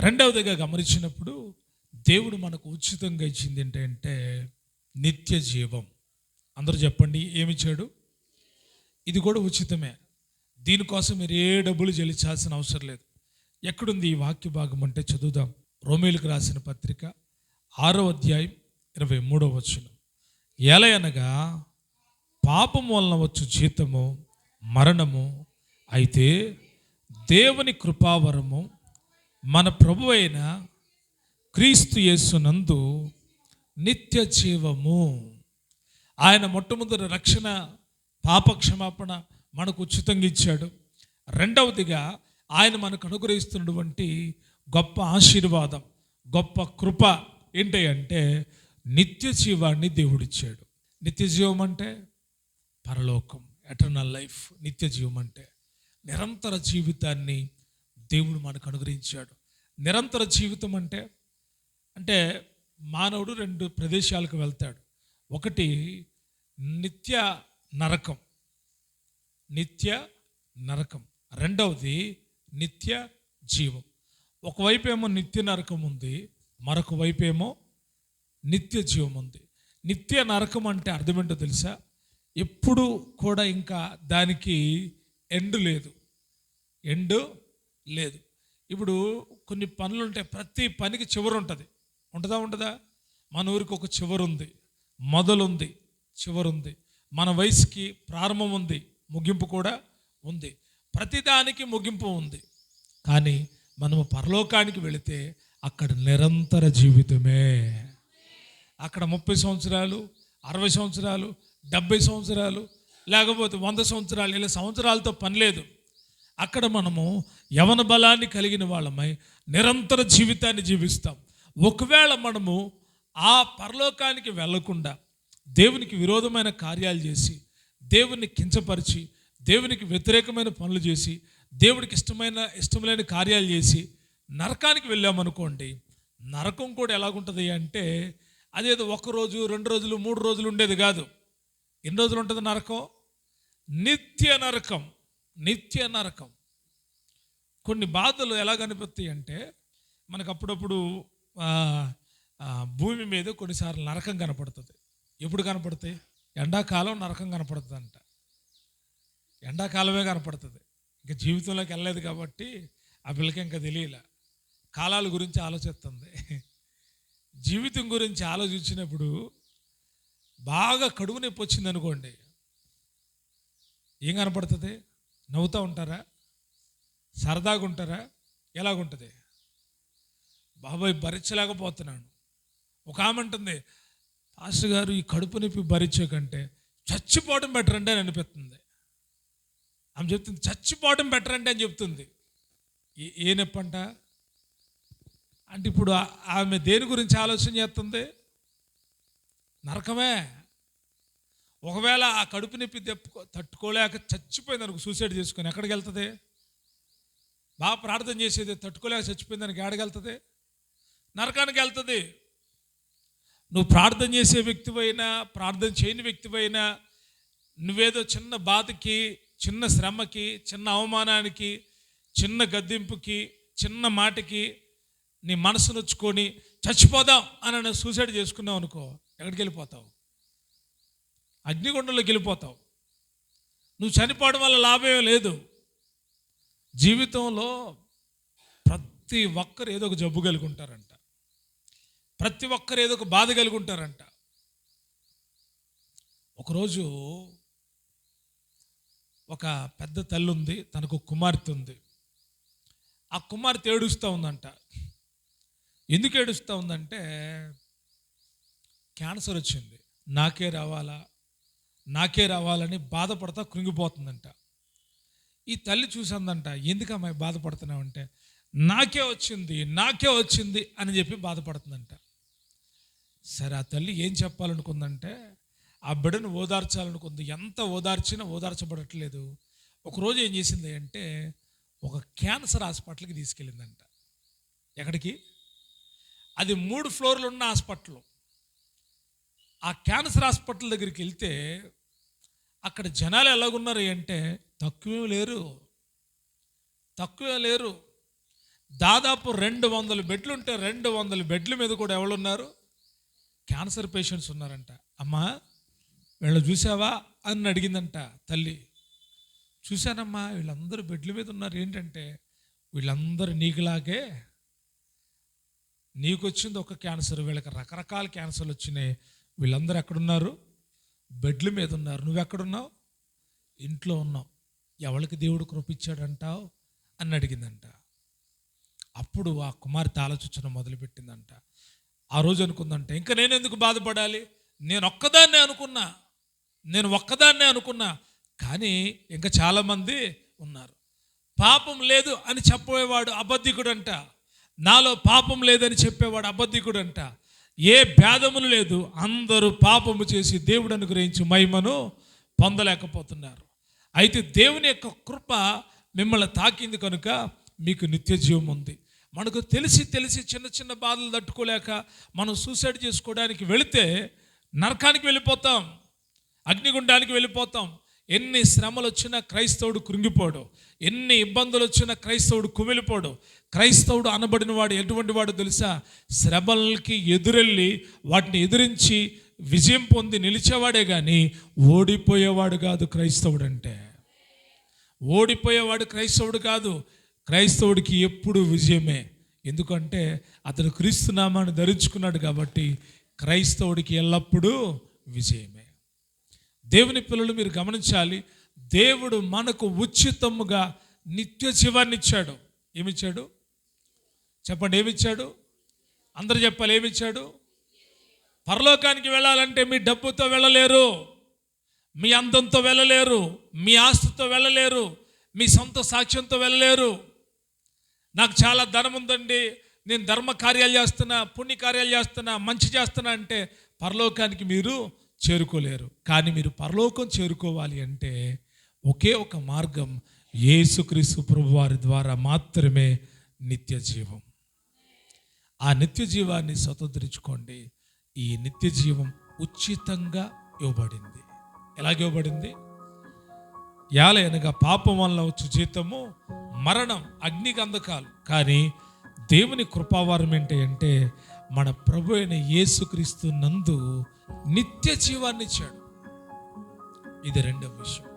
రెండవదిగా గమనించినప్పుడు దేవుడు మనకు ఉచితంగా ఇచ్చింది ఏంటంటే నిత్య జీవం. అందరూ చెప్పండి ఏమిచ్చాడు ఇది కూడా ఉచితమే. దీనికోసం మీరు ఏ డబ్బులు చెల్లించాల్సిన అవసరం లేదు. ఎక్కడుంది ఈ వాక్య భాగం అంటే చదువుదాం. రోమిలకు రాసిన పత్రిక ఆరో అధ్యాయం ఇరవై మూడో వచ్చిన ఎలయనగా పాపం వలన వచ్చు జీతము మరణము అయితే దేవుని కృపావరము మన ప్రభు అయిన క్రీస్తు యేసునందు నిత్య జీవము. ఆయన మొట్టమొదటి రక్షణ పాప క్షమాపణ మనకు ఉచితంగా ఇచ్చాడు. రెండవదిగా ఆయన మనకు అనుగ్రహిస్తున్నటువంటి గొప్ప ఆశీర్వాదం గొప్ప కృప ఏంటి అంటే నిత్య జీవాన్ని దేవుడిచ్చాడు. నిత్య జీవం అంటే పరలోకం ఎటర్నల్ లైఫ్ నిత్య జీవం అంటే నిరంతర జీవితాన్ని దేవుడు మనకు అనుగ్రహించాడు. నిరంతర జీవితం అంటే అంటే మానవుడు రెండు ప్రదేశాలకు వెళ్తాడు. ఒకటి నిత్య నరకం. నిత్య నరకం. రెండవది నిత్య జీవం. ఒకవైపు ఏమో నిత్య నరకం ఉంది మరొక వైపు ఏమో నిత్య జీవం ఉంది. నిత్య నరకం అంటే అర్థమేంటో తెలుసా? ఎప్పుడు కూడా ఇంకా దానికి ఎండ్ లేదు. ఎండ్ లేదు. ఇప్పుడు కొన్ని పనులు ఉంటాయి ప్రతి పనికి చివరు ఉంటుంది ఉంటుందా? ఉంటుందా మన ఊరికి ఒక చివరు ఉంది మొదలుంది. చివరుంది. మన వయసుకి ప్రారంభం ఉంది ముగింపు కూడా ఉంది. ప్రతిదానికి ముగింపు ఉంది. కానీ మనము పరలోకానికి వెళితే అక్కడ నిరంతర జీవితమే. అక్కడ ముప్పై సంవత్సరాలు అరవై సంవత్సరాలు డెబ్బై సంవత్సరాలు లేకపోతే వంద సంవత్సరాలు ఇలా సంవత్సరాలతో పని లేదు. అక్కడ మనము యవన బలాన్ని కలిగిన వాళ్ళమై నిరంతర జీవితాన్ని జీవిస్తాం. ఒకవేళ మనము ఆ పరలోకానికి వెళ్ళకుండా దేవునికి విరోధమైన కార్యాలు చేసి దేవుని కించపరిచి దేవునికి వ్యతిరేకమైన పనులు చేసి దేవుడికి ఇష్టమైన ఇష్టమైన కార్యాలు చేసి నరకానికి వెళ్ళామనుకోండి నరకం కూడా ఎలాగుంటుంది అంటే అదేదో ఒక రోజు రెండు రోజులు మూడు రోజులు ఉండేది కాదు. ఎన్ని రోజులు ఉంటుంది నరకం? నిత్య నరకం. నిత్య నరకం. కొన్ని బాధలు ఎలా కనిపిస్తాయి అంటే మనకు అప్పుడప్పుడు భూమి మీద కొన్నిసార్లు నరకం కనపడుతుంది. ఎప్పుడు కనపడతాయి? ఎండాకాలం నరకం కనపడుతుంది అంట ఎండాకాలమే కనపడుతుంది. ఇంకా జీవితంలోకి వెళ్ళలేదు కాబట్టి ఆ పిల్లకి ఇంకా తెలియలే. కాలాల గురించి ఆలోచిస్తుంది. జీవితం గురించి ఆలోచించినప్పుడు బాగా కడుపు నొప్పి వచ్చింది అనుకోండి ఏం కనపడుతుంది? నవ్వుతూ ఉంటారా? సరదాగా ఉంటారా? ఎలాగుంటుంది? బాబాయ్ భరించలేకపోతున్నాను. ఒక ఆమె అంటుంది పాస్టర్ గారు ఈ కడుపు నొప్పి భరించే కంటే చచ్చిపోవడం బెటర్ అండి అని అనిపిస్తుంది. ఆమె చెప్తుంది చచ్చిపోవడం బెటర్ అండి అని చెప్తుంది. ఏ- ఏ నొప్పి అంట? అంటే ఇప్పుడు ఆమె దేని గురించి ఆలోచన చేస్తుంది? నరకమే? ఒకవేళ ఆ కడుపు నొప్పి తెప్పుకో తట్టుకోలేక చచ్చిపోయింది అనుకో సూసైడ్ చేసుకొని ఎక్కడికి వెళ్తుంది? బాగా ప్రార్థన చేసేది తట్టుకోలేక చచ్చిపోయింది దానికి నరకానికి వెళ్తుంది. నువ్వు ప్రార్థన చేసే వ్యక్తివైనా ప్రార్థన చేయని వ్యక్తివైనా నువ్వేదో చిన్న బాధకి చిన్న శ్రమకి చిన్న అవమానానికి చిన్న గద్దింపుకి చిన్న మాటకి నీ మనసు నొచ్చుకొని చచ్చిపోదాం అని సూసైడ్ చేసుకున్నావు అనుకో ఎక్కడికి వెళ్ళిపోతావు? అగ్నిగుండంలోకి వెళ్ళిపోతావు. నువ్వు చనిపోవడం వల్ల లాభమే లేదు. జీవితంలో ప్రతి ఒక్కరు ఏదో ఒక జబ్బు కలిగి ఉంటారంట ప్రతి ఒక్కరు ఏదో ఒక బాధ కలిగి ఉంటారంట ఒకరోజు ఒక పెద్ద తల్లి ఉంది తనకు కుమార్తె ఉంది. ఆ కుమార్తె ఏడుస్తూ ఉందంట. ఎందుకు ఏడుస్తూ ఉందంటే క్యాన్సర్ వచ్చింది. నాకే రావాలా? నాకే రావాలని బాధపడతా కృంగిపోతుందంట. ఈ తల్లి చూసిందంట ఎందుకు అమ్మాయి బాధపడుతున్నావంటే నాకే వచ్చింది నాకే వచ్చింది అని చెప్పి బాధపడుతుందంట. సరే ఆ తల్లి ఏం చెప్పాలనుకుందంటే ఆ బిడ్డను ఓదార్చాలనుకుంది ఎంత ఓదార్చినా ఓదార్చబడట్లేదు. ఒకరోజు ఏం చేసింది అంటే ఒక క్యాన్సర్ హాస్పిటల్కి తీసుకెళ్ళిందంట. ఎక్కడికి? అది మూడు ఫ్లోర్లు ఉన్న హాస్పిటల్. ఆ క్యాన్సర్ హాస్పిటల్ దగ్గరికి వెళ్తే అక్కడ జనాలు ఎలాగున్నారు అంటే తక్కువే లేరు. తక్కువే లేరు. దాదాపు రెండు వందల బెడ్లు ఉంటే రెండు వందల బెడ్ల మీద కూడా ఎవరున్నారు? క్యాన్సర్ పేషెంట్స్ ఉన్నారంట. అమ్మా వీళ్ళు చూసావా? అని అడిగిందంట తల్లి. చూశానమ్మా వీళ్ళందరూ బెడ్ల మీద ఉన్నారు. ఏంటంటే వీళ్ళందరూ నీకులాగే నీకు వచ్చింది ఒక క్యాన్సర్ వీళ్ళకి రకరకాల క్యాన్సర్లు వచ్చినాయి. వీళ్ళందరూ ఎక్కడున్నారు? బెడ్ల మీద ఉన్నారు. నువ్వెక్కడున్నావు? ఇంట్లో ఉన్నావు. ఎవరికి దేవుడు కృపించాడంటావు అని అడిగిందంట. అప్పుడు ఆ కుమార్తె ఆలోచించడం మొదలుపెట్టిందంట. ఆ రోజు అనుకుందంట ఇంకా నేను ఎందుకు బాధపడాలి? నేను ఒక్కదాన్నే అనుకున్నా. నేను ఒక్కదాన్నే అనుకున్నా. కానీ ఇంకా చాలామంది ఉన్నారు. పాపం లేదు అని చెప్పేవాడు అబద్ధికుడంట. నాలో పాపం లేదని చెప్పేవాడు అబద్ధికుడంట. ఏ భేదములు లేదు. అందరూ పాపము చేసి దేవుడు అనుగ్రహించి మహిమను పొందలేకపోతున్నారు. అయితే దేవుని యొక్క కృప మిమ్మల్ని తాకింది కనుక మీకు నిత్య జీవం ఉంది. మనకు తెలిసి తెలిసి చిన్న చిన్న బాధలు తట్టుకోలేక మనం సూసైడ్ చేసుకోవడానికి వెళితే నరకానికి వెళ్ళిపోతాం. అగ్నిగుండానికి వెళ్ళిపోతాం. ఎన్ని శ్రమలు వచ్చినా క్రైస్తవుడు కృంగిపోడు. ఎన్ని ఇబ్బందులు వచ్చినా క్రైస్తవుడు కుమిలిపోడు. క్రైస్తవుడు అనబడిన వాడు ఎటువంటి వాడు తెలుసా? శ్రమలకి ఎదురెళ్ళి వాటిని ఎదిరించి విజయం పొంది నిలిచేవాడే కానీ ఓడిపోయేవాడు కాదు క్రైస్తవుడు అంటే. ఓడిపోయేవాడు క్రైస్తవుడు కాదు. క్రైస్తవుడికి ఎప్పుడు విజయమే. ఎందుకంటే అతను క్రీస్తునామాన్ని ధరించుకున్నాడు కాబట్టి క్రైస్తవుడికి ఎల్లప్పుడూ విజయమే. దేవుని పిల్లలు మీరు గమనించాలి. దేవుడు మనకు ఉచితముగా నిత్య జీవాన్ని ఇచ్చాడు. ఏమిచ్చాడు? చెప్పండి ఏమిచ్చాడు? అందరు చెప్పాలి ఏమిచ్చాడు? పరలోకానికి వెళ్ళాలంటే మీ డబ్బుతో వెళ్ళలేరు మీ అందంతో వెళ్ళలేరు మీ ఆస్తితో వెళ్ళలేరు మీ సొంత సాక్ష్యంతో వెళ్ళలేరు. నాకు చాలా ధనం ఉందండి నేను ధర్మ కార్యాలు చేస్తున్నా పుణ్య కార్యాలు చేస్తున్నా మంచి చేస్తున్నా అంటే పరలోకానికి మీరు చేరుకోలేరు. కానీ మీరు పరలోకం చేరుకోవాలి అంటే ఒకే ఒక మార్గం యేసుక్రీస్తు ప్రభువారి ద్వారా మాత్రమే నిత్య జీవం. ఆ నిత్య జీవాన్ని స్వతంత్రించుకోండి. ఈ నిత్య జీవం ఉచితంగా ఇవ్వబడింది. ఎలాగ ఇవ్వబడింది? యాల అనగా పాపం వల్ల వచ్చు జీతము మరణం అగ్ని గంధకాలు కానీ దేవుని కృపావారం ఏంటి అంటే మన ప్రభు అయిన యేసుక్రీస్తు నందు నిత్య జీవాన్ని ఇచ్చాడు. ఇది రెండవ విషయం.